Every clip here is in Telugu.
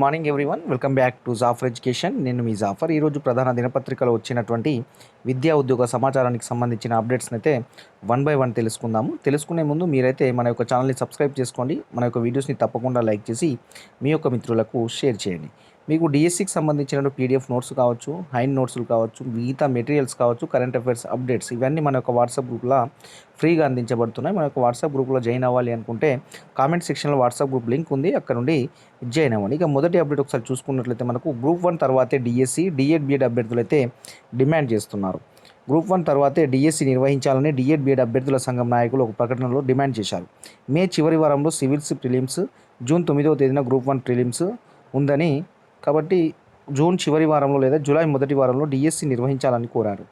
Morning everyone welcome back to Jafar education. నేను మీ జాఫర్. ఈరోజు ప్రధాన దినపత్రికలో వచ్చినటువంటి విద్యా ఉద్యోగ సమాచారానికి సంబంధించిన అప్డేట్స్ని అయితే వన్ బై వన్ తెలుసుకుందాము. తెలుసుకునే ముందు మీరైతే మన యొక్క ఛానల్ని సబ్స్క్రైబ్ చేసుకోండి. మన యొక్క వీడియోస్ని తప్పకుండా లైక్ చేసి మీ యొక్క మిత్రులకు షేర్ చేయండి. మీకు డిఎస్సికి సంబంధించిన పీడిఎఫ్ నోట్స్ కావచ్చు హైండ్ నోట్స్లు కావచ్చు మిగతా మెటీరియల్స్ కావచ్చు కరెంట్ అఫైర్స్ అప్డేట్స్ ఇవన్నీ మన యొక్క వాట్సాప్ గ్రూప్లో ఫ్రీగా అందించబడుతున్నాయి. మన యొక్క వాట్సాప్ గ్రూప్లో జాయిన్ అవ్వాలి అనుకుంటే కామెంట్ సెక్షన్లో వాట్సాప్ గ్రూప్ లింక్ ఉంది. అక్కడ నుండి జాయిన్ అవ్వండి. ఇక మొదటి అప్డేట్ ఒకసారి చూసుకున్నట్లయితే మనకు గ్రూప్ వన్ తర్వాతే డిఎస్సి డిఎడ్ బిఎడ్ అభ్యర్థులు అయితే డిమాండ్ చేస్తున్నారు. గ్రూప్ వన్ తర్వాతే డిఎస్సి నిర్వహించాలని డిఎడ్ బిఎడ్ అభ్యర్థుల సంఘం నాయకులు ఒక ప్రకటనలో డిమాండ్ చేశారు. మే చివరి వారంలో సివిల్స్ ప్రిలిమ్స్ జూన్ తొమ్మిదవ తేదీన గ్రూప్ వన్ ప్రిలిమ్స్ ఉందని కాబట్టి జూన్ చివరి వారంలో లేదా జూలై మొదటి వారంలో డిఎస్సి నిర్వహించాలని కోరారు.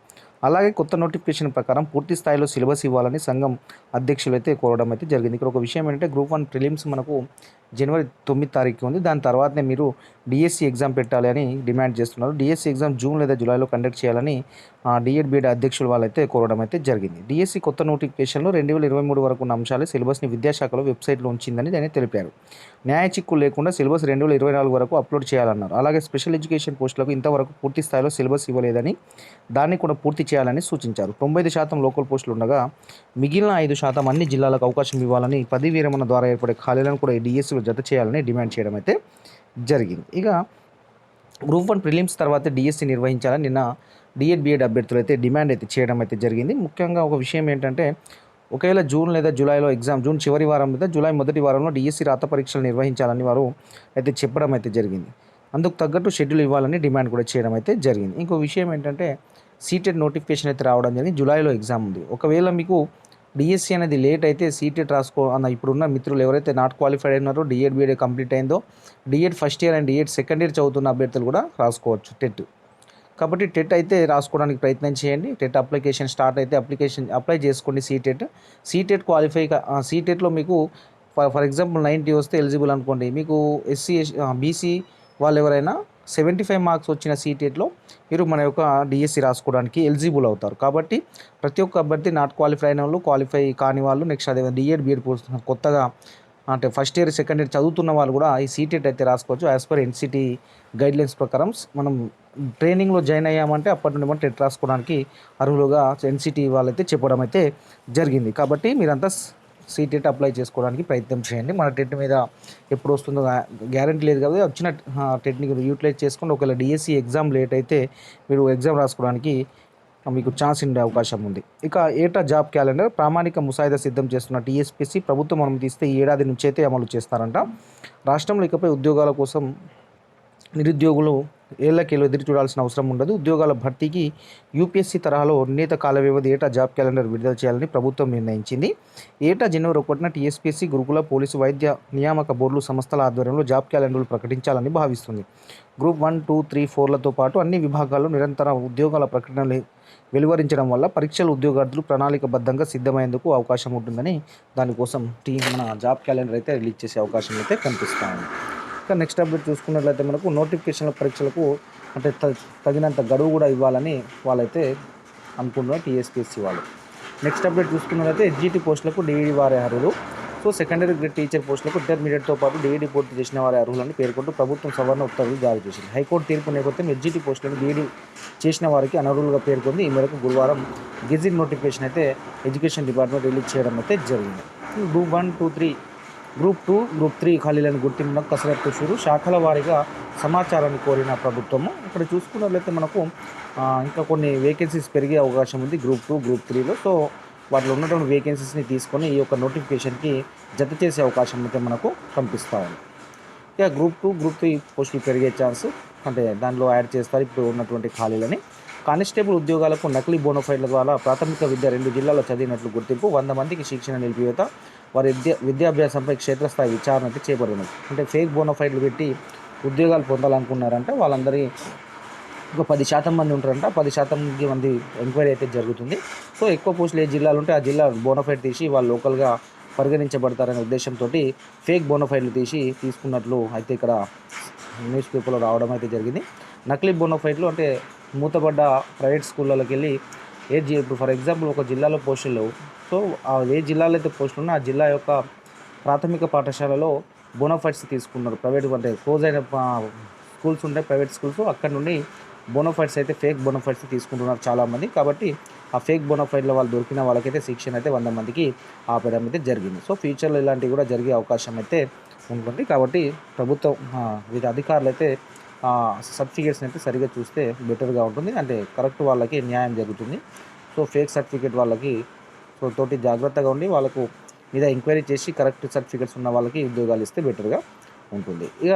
అలాగే కొత్త నోటిఫికేషన్ ప్రకారం పూర్తి స్థాయిలో సిలబస్ ఇవ్వాలని సంఘం అధ్యక్షులు అయితే కోరడం అయితే జరిగింది. ఇక్కడ ఒక విషయం ఏంటంటే గ్రూప్ వన్ ప్రిలిమ్స్ మనకు జనవరి తొమ్మిది తారీఖు ఉంది. దాని తర్వాతనే మీరు డిఎస్సి ఎగ్జామ్ పెట్టాలి అని డిమాండ్ చేస్తున్నారు. డిఎస్సి ఎగ్జామ్ జూన్ లేదా జూలైలో కండక్ట్ చేయాలని డిఎడ్ బిఎడ్ అధ్యక్షుల వాళ్ళైతే కోరడం అయితే జరిగింది. డిఎస్సి కొత్త నోటిఫికేషన్లో రెండు వేల ఇరవై మూడు వరకు ఉన్న అంశాలు సిలబస్ని విద్యాశాఖలో వెబ్సైట్లో ఉంచిందని దాన్ని తెలిపారు. న్యాయ చిక్కు లేకుండా సిలబస్ రెండు వేల ఇరవై నాలుగు వరకు అప్లోడ్ చేయాలన్నారు. అలాగే స్పెషల్ ఎడ్యుకేషన్ పోస్టులకు ఇంతవరకు పూర్తి స్థాయిలో సిలబస్ ఇవ్వలేదని దాన్ని కూడా పూర్తి చేయాలని సూచించారు. తొంభై ఐదు శాతం లోకల్ పోస్టులు ఉండగా మిగిలిన ఐదు శాతం అన్ని జిల్లాలకు అవకాశం ఇవ్వాలని పదవి విరమణ ద్వారా ఏర్పడే ఖాళీలను కూడా డిఎస్సిలో జత చేయాలని డిమాండ్ చేయడం అయితే జరిగింది. ఇక గ్రూప్ వన్ ప్రిలిమ్స్ తర్వాత డిఎస్సి నిర్వహించాలని నిన్న డిఎడ్ బిఎడ్ అభ్యర్థులు అయితే డిమాండ్ అయితే చేయడం అయితే జరిగింది. ముఖ్యంగా ఒక విషయం ఏంటంటే ఒకవేళ జూన్ లేదా జూలైలో ఎగ్జామ్ జూన్ చివరి వారం లేదా జూలై మొదటి వారంలో డిఎస్సి రాత పరీక్షలు నిర్వహించాలని వారు అయితే చెప్పడం అయితే జరిగింది అందుకు తగ్గట్టు షెడ్యూల్ ఇవ్వాలని డిమాండ్ కూడా చేయడం అయితే జరిగింది ఇంకో విషయం ఏంటంటే సీటెడ్ నోటిఫికేషన్ అయితే రావడం జరిగింది జూలైలో ఎగ్జామ్ ఉంది ఒకవేళ మీకు డిఎస్సి అనేది లేట్ అయితే సీటెట్ రాసుకో అన్న ఇప్పుడున్న మిత్రులు ఎవరైతే నాట్ క్వాలిఫైడ్ అయినారో డిఎడ్ బిఎడ్ కంప్లీట్ అయిందో DEd first year and DEd second year చదువుతున్న అభ్యర్థులు కూడా రాసుకోవచ్చు టెట్ కాబట్టి టెట్ అయితే రాసుకోవడానికి ప్రయత్నం చేయండి. టెట్ అప్లికేషన్ స్టార్ట్ అయితే అప్లికేషన్ అప్లై చేసుకోండి సీటెట్. సీటెట్ క్వాలిఫై సీటెట్లో మీకు ఫర్ ఫర్ ఎగ్జాంపుల్ నైంటీ వస్తే ఎలిజిబుల్ అనుకోండి. మీకు ఎస్సీ బీసీ వాళ్ళు ఎవరైనా సెవెంటీ ఫైవ్ మార్క్స్ వచ్చిన సీటెట్లో మీరు మన యొక్క డిఎస్సి రాసుకోవడానికి ఎలిజిబుల్ అవుతారు. కాబట్టి ప్రతి ఒక్క అభ్యర్థి నాట్ క్వాలిఫై అయిన వాళ్ళు క్వాలిఫై కాని వాళ్ళు నెక్స్ట్ అదే డిఎడ్ బిఎడ్ పోస్ట్ కొత్తగా అంటే ఫస్ట్ ఇయర్ సెకండ్ ఇయర్ చదువుతున్న వాళ్ళు కూడా ఈ సీటెట్ అయితే రాసుకోవచ్చు. యాజ్ పర్ ఎన్సిటీ గైడ్లైన్స్ ప్రకారం మనం ట్రైనింగ్లో జాయిన్ అయ్యామంటే అప్పటి నుండి మనం టెట్ రాసుకోవడానికి అర్హులుగా ఎన్సిటీ వాళ్ళైతే చెప్పడం అయితే జరిగింది. కాబట్టి మీరంతా సీటెట్ అప్లై చేసుకోవడానికి ప్రయత్నం చేయండి. మన టెట్ మీద ఎప్పుడు వస్తుందో గ్యారంటీ లేదు కాబట్టి వచ్చిన టెట్ని యూటిలైజ్ చేసుకుని ఒకవేళ డిఎస్సి ఎగ్జామ్ లేట్ అయితే మీరు ఎగ్జామ్ రాసుకోవడానికి మీకు ఛాన్స్ ఉండే అవకాశం ఉంది. ఇక ఏటా జాబ్ క్యాలెండర్ ప్రామాణిక ముసాయిదా సిద్ధం చేస్తున్న టీఎస్పీసీ ప్రభుత్వం అనుమతిస్తే ఈ ఏడాది నుంచి అయితే అమలు చేస్తారంట. రాష్ట్రంలో ఇకపై ఉద్యోగాల కోసం నిరుద్యోగులు ఏళ్ళకేళ్ళు ఎదురు చూడాల్సిన అవసరం ఉండదు. ఉద్యోగాల భర్తీకి యూపీఎస్సీ తరహాలో నిర్ణీత కాల వ్యవధి ఏటా జాబ్ క్యాలెండర్ విడుదల చేయాలని ప్రభుత్వం నిర్ణయించింది. ఏటా జనవరి ఒకటిన టీఎస్పీఎస్సీ గురుకుల పోలీసు వైద్య నియామక బోర్డులు సంస్థల ఆధ్వర్యంలో జాబ్ క్యాలెండర్లు ప్రకటించాలని భావిస్తుంది. గ్రూప్ వన్ టూ త్రీ ఫోర్లతో పాటు అన్ని విభాగాల్లో నిరంతర ఉద్యోగాల ప్రకటనలు వెలువరించడం వల్ల పరీక్షలు ఉద్యోగార్థులు ప్రణాళికబద్ధంగా సిద్ధమయ్యేందుకు అవకాశం ఉంటుందని దానికోసం టీ మన జాబ్ క్యాలెండర్ అయితే రిలీజ్ చేసే అవకాశం అయితే కనిపిస్తూ ఉంది ఇంకా నెక్స్ట్ అప్డేట్ చూసుకున్నట్లయితే మనకు నోటిఫికేషన్ల పరీక్షలకు అంటే తగినంత గడువు కూడా ఇవ్వాలని వాళ్ళైతే అనుకుంటున్నారు టీఎస్పీఎస్సీ వాళ్ళు. నెక్స్ట్ అప్డేట్ చూసుకున్నట్లయితే ఎడ్జిటి పోస్టులకు డిఈడి వారి అర్హులు. సో సెకండరీ గ్రేడ్ టీచర్ పోస్టులకు ఇంటర్మీడియట్తో పాటు డిఈడి పూర్తి చేసిన వారి అర్హులని పేర్కొంటూ ప్రభుత్వం సవరణ ఉత్తర్వులు జారీ చేసింది. హైకోర్టు తీర్పు నేపథ్యం ఎస్జీటీ పోస్టులను డిఈడి చేసిన వారికి అనర్హులుగా పేర్కొంది. ఈ మేరకు గురువారం గెజిట్ నోటిఫికేషన్ అయితే ఎడ్యుకేషన్ డిపార్ట్మెంట్ రిలీజ్ చేయడం అయితే జరిగింది. Group one two three group two group three ఖాళీలను గుర్తింపునకు కసరత్తు చూరు శాఖల వారీగా సమాచారాన్ని కోరిన ప్రభుత్వము. ఇక్కడ చూసుకున్నట్లయితే మనకు ఇంకా కొన్ని వేకెన్సీస్ పెరిగే అవకాశం ఉంది గ్రూప్ టూ గ్రూప్ త్రీలో. సో వాటిలో ఉన్నటువంటి వేకెన్సీస్ని తీసుకొని ఈ యొక్క నోటిఫికేషన్కి జత చేసే అవకాశం అయితే మనకు కనిపిస్తూ ఉంది. ఇక గ్రూప్ టూ గ్రూప్ త్రీ పోస్టులు పెరిగే ఛాన్స్ అంటే దానిలో యాడ్ చేస్తారు ఇప్పుడు ఉన్నటువంటి ఖాళీలని. కానిస్టేబుల్ ఉద్యోగాలకు నకిలీ బోనోఫైడ్ల ద్వారా ప్రాథమిక విద్య రెండు జిల్లాల్లో చదివినట్లు గుర్తింపు వంద మందికి శిక్షణ నిలిపివేత వారి విద్య విద్యాభ్యాసంపై క్షేత్రస్థాయి విచారణ అయితే చేపడినది అంటే ఫేక్ బోనోఫైడ్లు పెట్టి ఉద్యోగాలు పొందాలనుకున్నారంటే. వాళ్ళందరి ఒక పది శాతం మంది ఉంటారంట. పది శాతం మంది ఎంక్వైరీ అయితే జరుగుతుంది. సో ఎక్కువ పోస్టులు ఏ జిల్లాలు ఉంటే ఆ జిల్లా బోనోఫైడ్ తీసి వాళ్ళు లోకల్గా పరిగణించబడతారనే ఉద్దేశంతో ఫేక్ బోనోఫైడ్లు తీసి తీసుకున్నట్లు అయితే ఇక్కడ న్యూస్ పేపర్లో రావడం అయితే జరిగింది. నకిలీ బోనోఫైడ్లు అంటే మూతపడ్డ ప్రైవేట్ స్కూళ్ళకి వెళ్ళి ఏ జి ఇప్పుడు ఫర్ ఎగ్జాంపుల్ ఒక జిల్లాలో పోస్టులు లేవు సో ఏ జిల్లాలో అయితే పోస్టులు ఉన్నా ఆ జిల్లా యొక్క ప్రాథమిక పాఠశాలలో బోనోఫైట్స్ తీసుకున్నారు ప్రైవేట్ అంటే క్లోజ్ అయిన స్కూల్స్ ఉంటాయి ప్రైవేట్ స్కూల్స్ అక్కడ నుండి బోనోఫైట్స్ అయితే ఫేక్ బోనోఫైట్స్ తీసుకుంటున్నారు చాలామంది. కాబట్టి ఆ ఫేక్ బోనోఫైడ్లో వాళ్ళు దొరికిన వాళ్ళకైతే శిక్షణ అయితే వంద మందికి ఆపడం అయితే జరిగింది. సో ఫ్యూచర్లో ఇలాంటివి కూడా జరిగే అవకాశం అయితే ఉంటుంది. కాబట్టి ప్రభుత్వం వివిధ అధికారులు అయితే సర్టిఫికేట్స్ని అయితే సరిగా చూస్తే బెటర్గా ఉంటుంది. అంటే కరెక్ట్ వాళ్ళకి న్యాయం జరుగుతుంది. సో ఫేక్ సర్టిఫికేట్ వాళ్ళకి సో తోటి జాగ్రత్తగా ఉండి వాళ్ళకు మీద ఎంక్వైరీ చేసి కరెక్ట్ సర్టిఫికేట్స్ ఉన్న వాళ్ళకి ఉద్యోగాలు ఇస్తే బెటర్గా ఉంటుంది. ఇక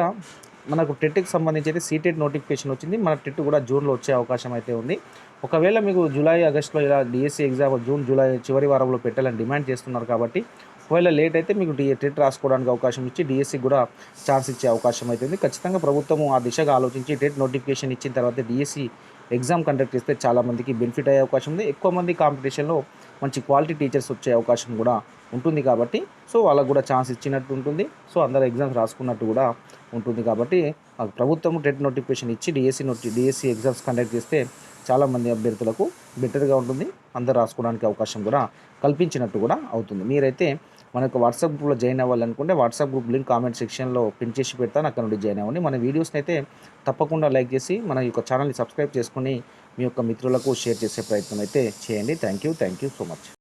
మనకు టెట్కి సంబంధించి అయితే సీటెట్ నోటిఫికేషన్ వచ్చింది. మన టెట్ కూడా జూన్లో వచ్చే అవకాశం అయితే ఉంది. ఒకవేళ మీకు జూలై ఆగస్ట్లో ఇలా డిఎస్సి ఎగ్జామ్ జూన్ జూలై చివరి వారంలో పెట్టాలని డిమాండ్ చేస్తున్నారు కాబట్టి ఒకవేళ లేట్ అయితే మీకు డిఏ టెట్ రాసుకోవడానికి అవకాశం ఇచ్చి డిఎస్సి కూడా ఛాన్స్ ఇచ్చే అవకాశం అవుతుంది ఖచ్చితంగా ప్రభుత్వము ఆ దిశగా ఆలోచించి టెట్ నోటిఫికేషన్ ఇచ్చిన తర్వాత డిఎస్సి ఎగ్జామ్ కండక్ట్ చేస్తే చాలా మందికి బెనిఫిట్ అయ్యే అవకాశం ఉంది. ఎక్కువ మంది కాంపిటీషన్లో మంచి క్వాలిటీ టీచర్స్ వచ్చే అవకాశం కూడా ఉంటుంది కాబట్టి సో వాళ్ళకు కూడా ఛాన్స్ ఇచ్చినట్టు ఉంటుంది. సో అందరు ఎగ్జామ్స్ రాసుకున్నట్టు కూడా ఉంటుంది కాబట్టి ప్రభుత్వం టెట్ నోటిఫికేషన్ ఇచ్చి డిఎస్సి నోటి డిఎస్సి ఎగ్జామ్స్ కండక్ట్ చేస్తే చాలామంది అభ్యర్థులకు బెటర్గా ఉంటుంది. అందరు రాసుకోవడానికి అవకాశం కూడా కల్పించినట్టు కూడా అవుతుంది. మీరైతే మన యొక్క వాట్సాప్ గ్రూప్లో జాయిన్ అవ్వాలనుకుంటే వాట్సాప్ గ్రూప్ లింక్ కామెంట్ సెక్షన్లో పిన్ చేసి పెడతాను అక్కడ నుండి జాయిన్ అవ్వండి. మన వీడియోస్ని అయితే తప్పకుండా లైక్ చేసి మన యొక్క ఛానల్ని సబ్స్క్రైబ్ చేసుకొని మీ యొక్క మిత్రులకు షేర్ చేసే ప్రయత్నం అయితే చేయండి. Thank you. Thank you so much.